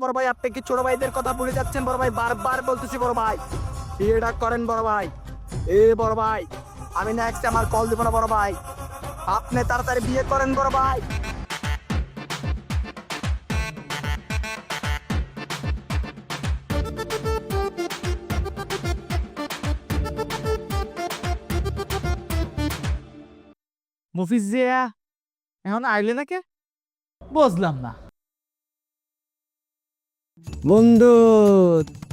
বড় ভাই, আপনি কি ছোট ভাইদের কথা ভুলে যাচ্ছেন? বড় ভাই, বারবার বলতেছি বড় ভাই। বিয়েটা করেন বড় ভাই। এ বড় ভাই, আমি নেক্সট আমার কল দিব না বড় ভাই। আপনি তাড়াতাড়ি বিয়ে করেন বড় ভাই। মফিজ জিয়া, এখন আইলে নাকি? বুঝলাম না। বন্ধু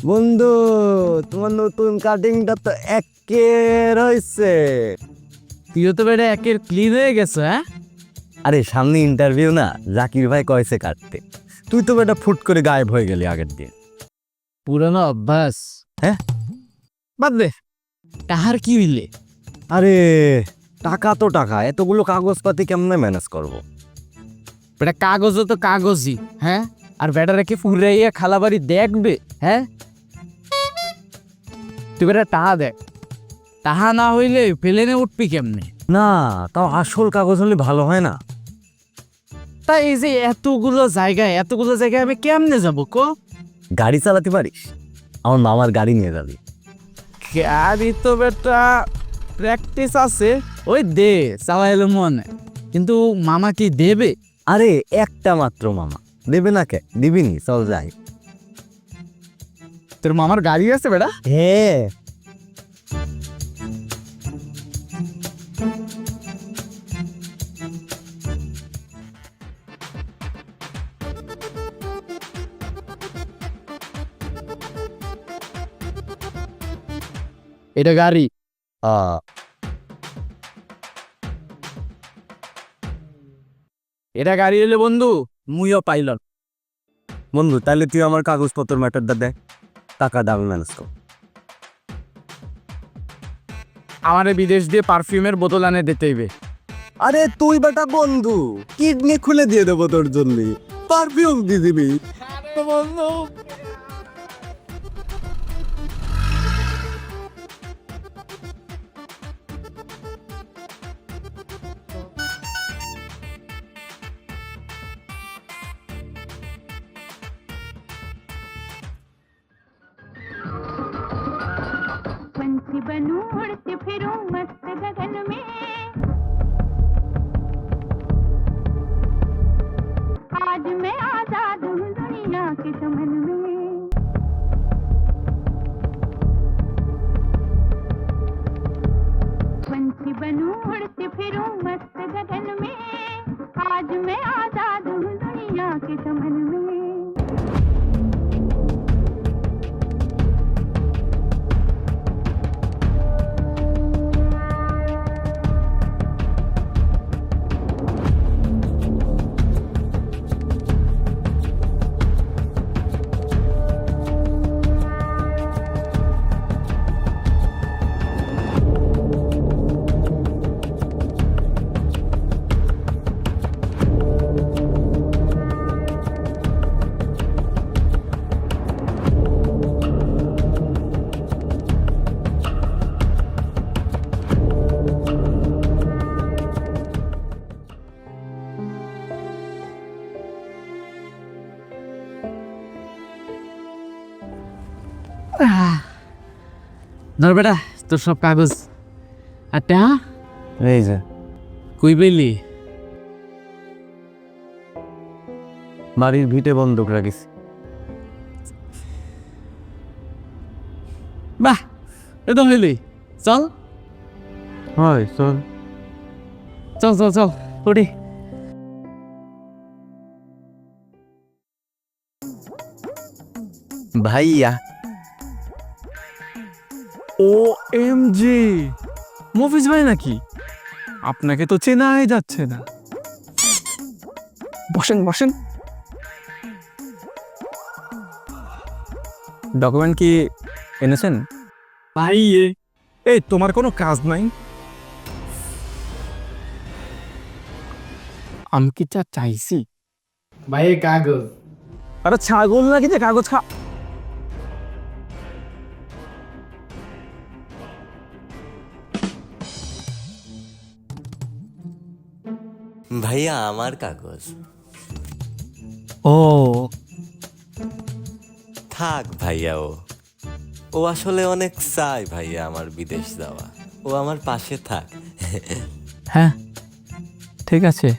বন্ধু তোমার নতুন কাটিংটা তো একে রয়েছে। তুইও তো বেটা একের ক্লিন হয়ে গেছে হ্যাঁ? আরে সামনে ইন্টারভিউ না জাকির ভাই কয়েছে কাটতে। তুই তো বেটা ফুট করে গায়েব হয়ে গেলি আগের দিন। পুরানো অভ্যাস। হ্যাঁ? বাদ দে তাহার কি হইলে? আরে টাকা তো টাকা এতগুলো কাগজপাতি কেমনে ম্যানেজ করব? বেটা কাগজও তো কাগজই হ্যাঁ? আর বেটারা কি ফুরাইয়া খালাবাড়ি দেখবে হ্যাঁ? তুই বেটা টাহা দেখ। তাহা না হইলে প্লেনে উঠবি কেমনে? না তাও আসল কাগজ হলে ভালো হয় না। তাই এই যে এতগুলো জায়গায় এতগুলো জায়গায় আমি কেমনে যাব কো? গাড়ি চালাতে পারিস? আমার মামার গাড়ি নিয়ে যাবি। গাড়ি তো বেটা প্র্যাকটিস আছে। ওই দে চালাইলো মনে। কিন্তু মামা কি দেবে? আরে একটা মাত্র মামা। দেবে না কে দিবিনি চল যাই। তোর মামার গাড়ি আছে বেটা? হ্যাঁ। এটা গাড়ি। এটা গাড়ি হলে বন্ধু মুইও পাইল বন্ধু তাহলে তুই আমার কাগজপত্র ম্যাটারটা দেখ। টাকা দাম ম্যানেজ কর আমারে বিদেশ দিয়ে পারফিউমের বোতল আনে দিতে হইবে। আরে তুই বেটা বন্ধু কিডনি খুলে দিয়ে দেবো তোর জন্য। পারফিউম দিয়ে দিবি। বন্ধু पंछी बनूं मस्त गगन में। आज मैं आज़ाद हूँ दुनिया के चमन में। पंछी बनूं मस्त गगन में। आज मैं आज़ाद हूँ दुनिया के चमन में। ধর বেটা তোর সব কাগজ। আর টা? এই যে। কই পেলি? বাড়ির ভিটে বন্ধক রাখিস বাহ এ তো হইলি। চল। হয় চল। চল চল চল উঠি। ভাইয়া ও এম জি মফিজ ভাই নাকি? আপনাকে তো চেনাই যাচ্ছে না। বসেন বসেন। ডকুমেন্ট কি এনেছেন? ভাই এই তোমার কোনো কাজ নাই? আমি কি চা চাইছি? ভাই কাগজ। আরে ছাগল নাকি যে কাগজ খা ভাইয়া আমার কাগজ। ও। থাক ভাইয়া ও। ও আসলে অনেক চায় ভাইয়া আমার বিদেশ যাওয়া। ও আমার পাশে থাক। হ্যাঁ ঠিক আছে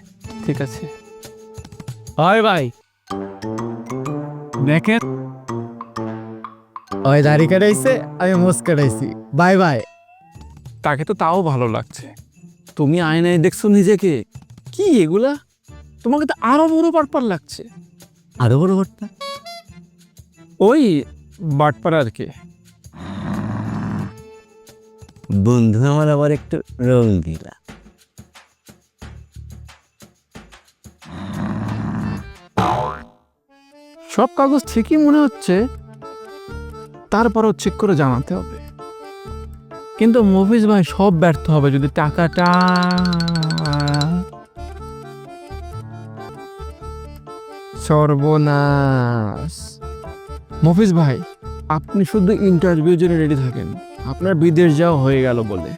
ঠিক আছে। হয় ভাই দেখেন। ওই দাড়ি কাটাইছে আমি মোস কাটাইছি বাই বাই। তাকে তো তাও ভালো লাগছে। তুমি আয়নায় দেখছ নিজেকে। কি এগুলা? তোমাকে তো আরও বড় পারপার লাগছে। আরও বড় ঘটনা ওই বাটপার আর কি। বন্ধু আমার আবার একটু রং দিলা। সব কাগজ ঠিকই মনে হচ্ছে তারপরও চেক করে জানাতে হবে। কিন্তু মুভিজ ভাই সব ব্যর্থ হবে যদি টাকাটা সর্বনাশ। মফিজ ভাই, আপনি শুধু ইন্টারভিউ জন্য রেডি থাকেন। আপনার বিদেশ যাওয়া হয়ে গেল বলে।